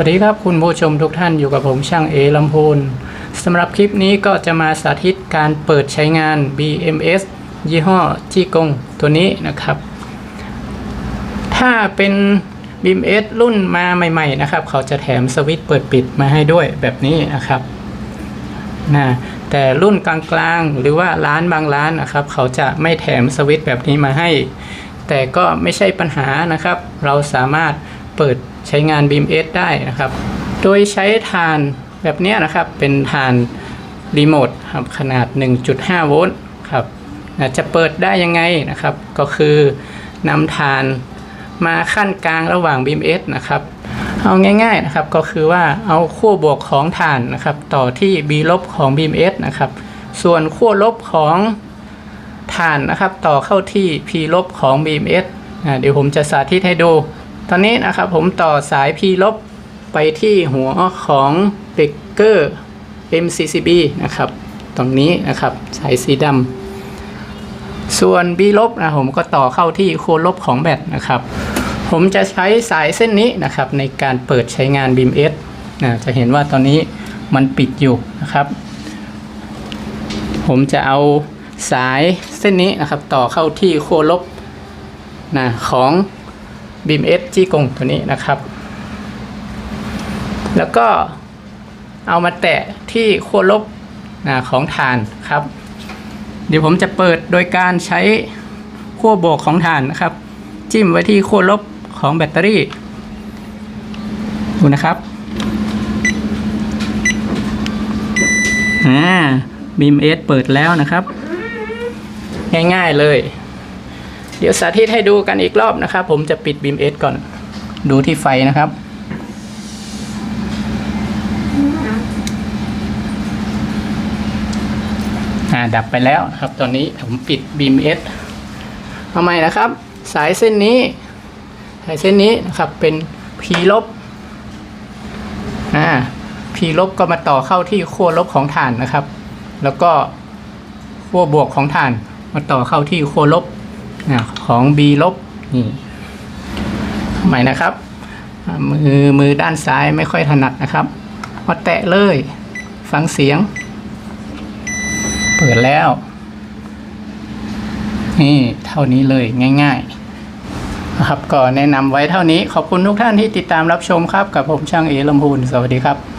วัสดีครับคุณผู้ชมทุกท่านอยู่กับผมช่างเอลำพูนสำหรับคลิปนี้ก็จะมาสาธิตการเปิดใช้งาน BMS ยี่ห้อจีกงตัวนี้นะครับ ถ้าเป็น BMS รุ่นมาใหม่ ๆ นะครับ เขาจะแถมสวิตช์เปิดปิดมาให้ด้วยแบบนี้นะครับนะแต่รุ่นกลางๆ หรือว่าร้านบางร้านนะครับ เขาจะไม่แถมสวิตช์แบบนี้มาให้ แต่ก็ไม่ใช่ปัญหานะครับ เราสามารถ เปิดใช้งาน BMS ได้นะครับ โดยใช้ฐานแบบนี้นะครับ เป็นฐานรีโมทครับขนาด 1.5 โวลต์ครับจะเปิดได้ยังไงนะครับ ก็คือนำฐานมาขั้นกลางระหว่าง BMS นะครับ เอาง่ายๆนะครับก็คือว่าเอาขั้วบวกของฐานนะครับ ต่อที่ B ลบของ BMS นะครับ ส่วนขั้วลบของฐานนะครับ ต่อเข้าที่ P ลบของ BMS อ่าเดี๋ยวผมจะสาธิตให้ดู ตอนนี้นะครับผมต่อสาย P ลบไปที่หัวของเบเกอร์ MCCB นะครับ ตรงนี้นะครับสายสีดำส่วน B ลบนะผมก็ต่อเข้าที่ขั้วลบของแบตนะครับ ผมจะใช้สายเส้นนี้นะครับในการเปิดใช้งาน BMS นะจะเห็นว่าตอนนี้มันปิดอยู่นะครับ ผมจะเอาสายเส้นนี้นะครับต่อเข้าที่ขั้วลบนะของ BMS จี้กงตัวนี้นะครับ แล้วก็เอามาแตะที่ขั้วลบของฐานครับ เดี๋ยวผมจะเปิดโดยการใช้ขั้วบวกของฐานนะครับ จิ้มไว้ที่ขั้วลบของแบตเตอรี่ดูนะครับอ่าบีมเอสเปิดแล้วนะครับ ง่ายๆเลย เดี๋ยวสาธิตให้ดูกันอีกรอบนะครับ ผมจะปิดบีมเอสก่อน ดูที่ไฟนะครับ อ่า ดับไปแล้วครับ ตอนนี้ผมปิดบีมเอสเอาใหม่นะครับ สายเส้นนี้ สายเส้นนี้นะครับ เป็น P ลบ อ่า P ลบก็มาต่อเข้าที่ขั้วลบของฐานนะครับ แล้วก็ขั้วบวกของฐาน มาต่อเข้าที่ขั้วลบ ของ B ลบนี่ใหม่นะครับ มือมือด้านซ้ายไม่ค่อยถนัดนะครับมาแตะเลย ฟังเสียง เปิดแล้ว นี่ เท่านี้เลยง่ายๆนะครับก็แนะนำไว้เท่านี้ขอบคุณทุกท่านที่ติดตามรับชมครับ กับผมช่างเอลำพูนสวัสดีครับ